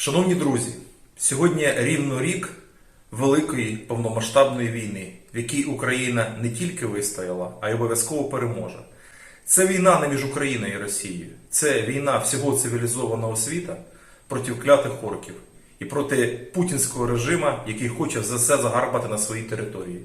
Шановні друзі, сьогодні рівно рік великої повномасштабної війни, в якій Україна не тільки вистояла, а й обов'язково переможе. Це війна не між Україною і Росією, це війна всього цивілізованого світа проти клятих орків і проти путінського режиму, який хоче за все загарбати на своїй території.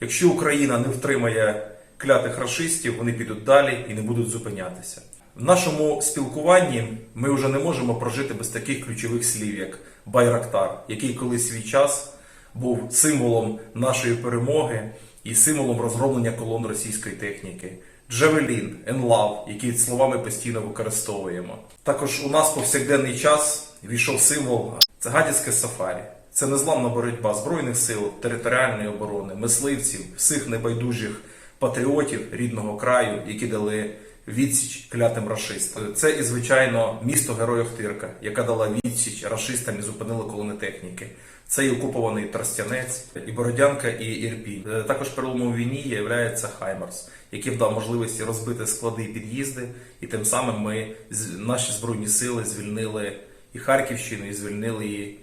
Якщо Україна не втримає клятих рашистів, вони підуть далі і не будуть зупинятися. В нашому спілкуванні ми вже не можемо прожити без таких ключових слів, як Байрактар, який колись свій час був символом нашої перемоги і символом розгромлення колон російської техніки. Джавелін, Енлав, які словами постійно використовуємо. Також у нас повсякденний час війшов символ це гадяцьке сафарі. Це незламна боротьба збройних сил, територіальної оборони, мисливців, всіх небайдужих патріотів рідного краю, які дали відсіч клятим рашистам. Це і звичайно місто Герой Охтирка, яка дала відсіч рашистам і зупинила колони техніки. Це і окупований Тростянець, і Бородянка, і Ірпінь. Е, Також переломом війні є Хаймарс, який дав можливості розбити склади і під'їзди, і тим самим ми наші збройні сили звільнили і Харківщину, і звільнили і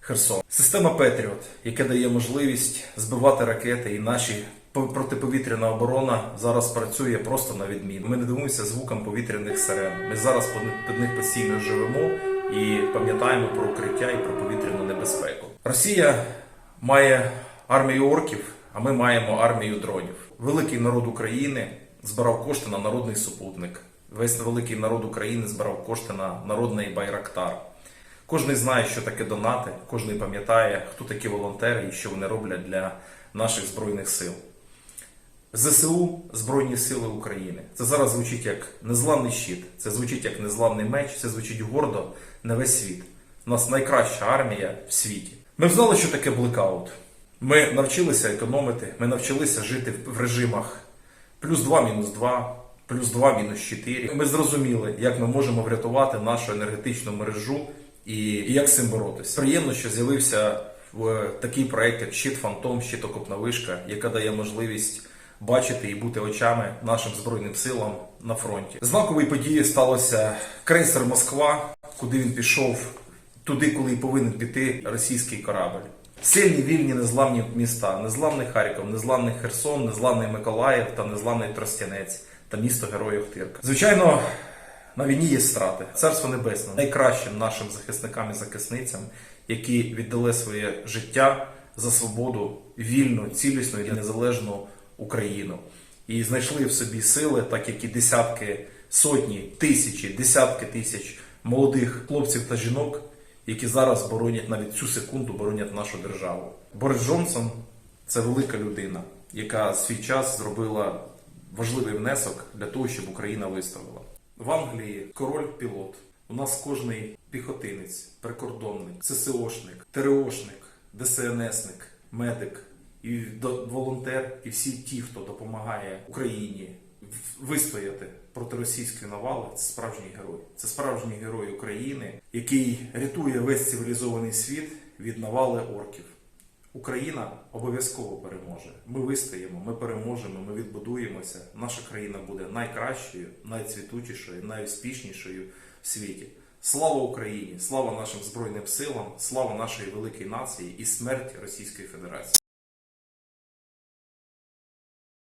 Херсон. Система Петріот, яка дає можливість збивати ракети, і наші протиповітряна оборона зараз працює просто на відміну. Ми не дивимося звукам повітряних сирен. Ми зараз під них постійно живемо і пам'ятаємо про укриття і про повітряну небезпеку. Росія має армію орків, а ми маємо армію дронів. Великий народ України збирав кошти на народний супутник. Весь великий народ України збирав кошти на народний байрактар. Кожний знає, що таке донати, кожний пам'ятає, хто такі волонтери і що вони роблять для наших збройних сил. ЗСУ Збройні Сили України. Це зараз звучить як незламний щит, це звучить як незламний меч, це звучить гордо на весь світ. У нас найкраща армія в світі. Ми знали, що таке блекаут. Ми навчилися економити, ми навчилися жити в режимах плюс 2 мінус 2, плюс 2 мінус 4. Ми зрозуміли, як ми можемо врятувати нашу енергетичну мережу і, як з цим боротися. Приємно, що з'явився в такий проект, як Щит Фантом, щитокопна вишка, яка дає можливість бачити і бути очами нашим збройним силам на фронті. Знаковою подією сталося крейсер Москва, куди він пішов туди, коли повинен піти російський корабль. Сильні вільні незламні міста, незламний Харків, незламний Херсон, незламний Миколаїв та незламний Тростянець та місто Героїв Охтирка. Звичайно, на війні є страти. Царство Небесне найкращим нашим захисникам і захисницям, які віддали своє життя за свободу, вільну, цілісну і незалежну Україну. І знайшли в собі сили, так як і десятки, сотні, тисячі, десятки тисяч молодих хлопців та жінок, які зараз боронять навіть цю секунду боронять нашу державу. Борис Джонсон це велика людина, яка свій час зробила важливий внесок для того, щоб Україна вистояла. В Англії король пілот. У нас кожний піхотинець, прикордонник, ЦСОшник, ТРОшник, ДСНСник, медик і волонтер, і всі ті, хто допомагає Україні вистояти проти російської навали, це справжній герой. Це справжній герой України, який рятує весь цивілізований світ від навали орків. Україна обов'язково переможе. Ми вистоїмо, ми переможемо, ми відбудуємося. Наша країна буде найкращою, найцвітучішою, найуспішнішою в світі. Слава Україні! Слава нашим збройним силам! Слава нашій великій нації і смерть Російської Федерації!